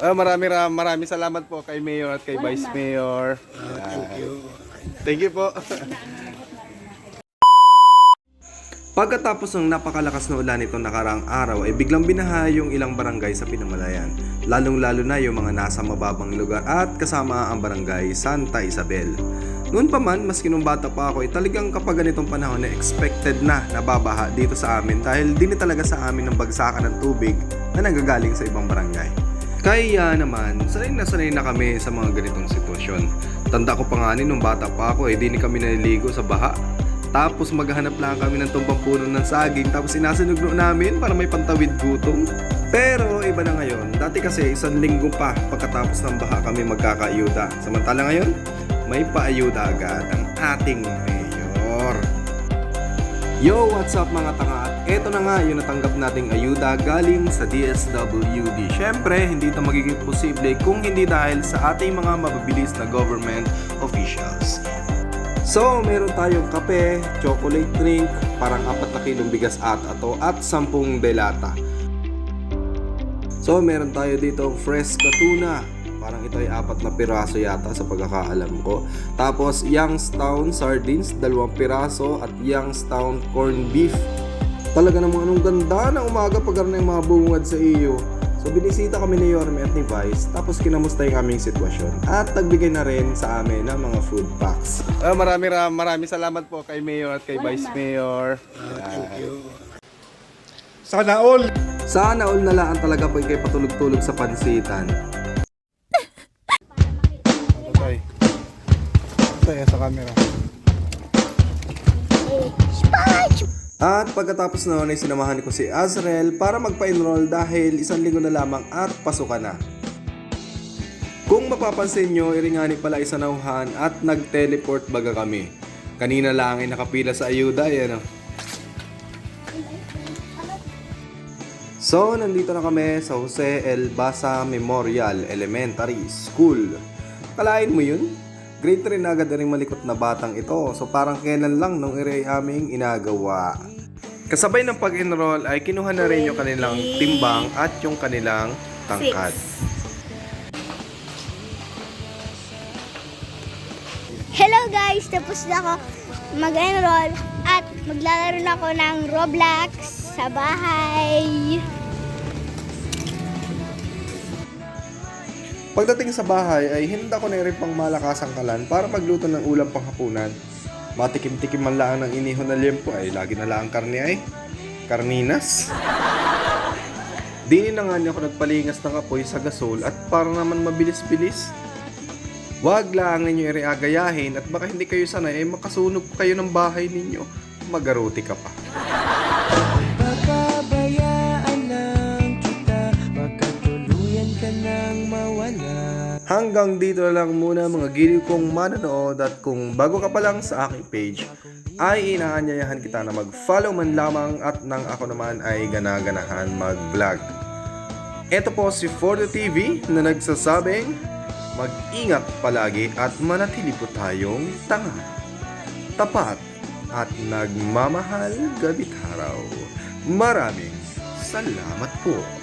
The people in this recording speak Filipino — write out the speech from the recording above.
Ah, marami ram, marami salamat po kay Mayor at kay Vice Mayor. Thank you. Thank you po. Pagkatapos ng napakalakas na ulan nitong nakaraang araw ay biglang binaha yung ilang barangay sa Pinamalayan. Lalong-lalo na yung mga nasa mababang lugar at kasama ang barangay Santa Isabel. Noon pa man, maski nung bata pa ako, ay talagang kapag ganitong panahon na expected na nababaha dito sa amin dahil din talaga sa amin ng bagsakan ng tubig na nagagaling sa ibang barangay. Kaya naman, sanay na sanay na kami sa mga ganitong sitwasyon. Tanda ko pa nga ni nung bata pa ako, eh ni kami naliligo sa baha. Tapos maghanap lang kami ng tumpang puno ng saging tapos inasinugno namin para may pantawid gutom. Pero iba na ngayon. Dati kasi isang linggo pa pagkatapos ng baha kami magkakaayuda. Samantala ngayon, may paayuda agad ang ating mayor. Yo, what's up mga tanga? At eto na nga yung natanggap nating ayuda galing sa DSWD. Syempre, hindi ito magiging posible kung hindi dahil sa ating mga mababilis na government officials. So, meron tayong kape, chocolate drink, parang 4 na kilong bigas at ato at 10 delata. So, meron tayo dito fresca tuna. Parang ito ay apat na piraso yata sa pagkakaalam ko. Tapos, Youngstown sardines, dalawang piraso at Youngstown corned beef. Talaga namang anong ganda ng umaga pag na yung mga bungad sa iyo. So binisita kami ni Yorme at ni Vice tapos kinamusta yung aming sitwasyon at nagbigay na rin sa amin ng mga food packs. Ah, marami ram, marami salamat po kay Mayor at kay Vice Mayor. Thank you. Sana all. Sana all na lang talaga pag kayo patulog-tulog sa pansitan. Patay sa camera. At pagkatapos noon ay sinamahan ko si Azrael para magpa-enroll dahil isang linggo na lamang at pasukan na. Kung mapapansin nyo, iringani pala isa nauhan at nag-teleport baga kami. Kanina lang ay nakapila sa ayuda, yan o. So, nandito na kami sa Jose El Basa Memorial Elementary School. Kalain mo yun? Grade 3 na agad rin malikot na batang ito. So parang kailan lang nung iri aming inagawa. Kasabay ng pag-enroll ay kinuha na rin yung kanilang timbang at yung kanilang tangkad. Hello guys! Tapos na ako mag-enroll at maglalaro na ako ng Roblox sa bahay. Pagdating sa bahay ay hinda ko na rin pang malakasang kalan para magluto ng ulam panghapunan. Matikim-tikim man lang ng iniho na liempo ay lagi na lang ang karne ay karninas. Dini na nga niya ako nagpalingas ng apoy sa gasol at para naman mabilis-bilis. Huwag lang ninyo iriagayahin at baka hindi kayo sanay ay makasunog kayo ng bahay ninyo. Magaruti ka pa. Mawala Hanggang dito na lang muna mga giliw kong manonood at kung bago ka pa lang sa aking page ay inaanyayahan kita na mag-follow man lamang at nang ako naman ay ganaganahan mag-vlog. Ito po si Fordo TV na nagsasabing mag-ingat palagi at manatili po tayong tanga, tapat at nagmamahal gabit araw. Maraming salamat po.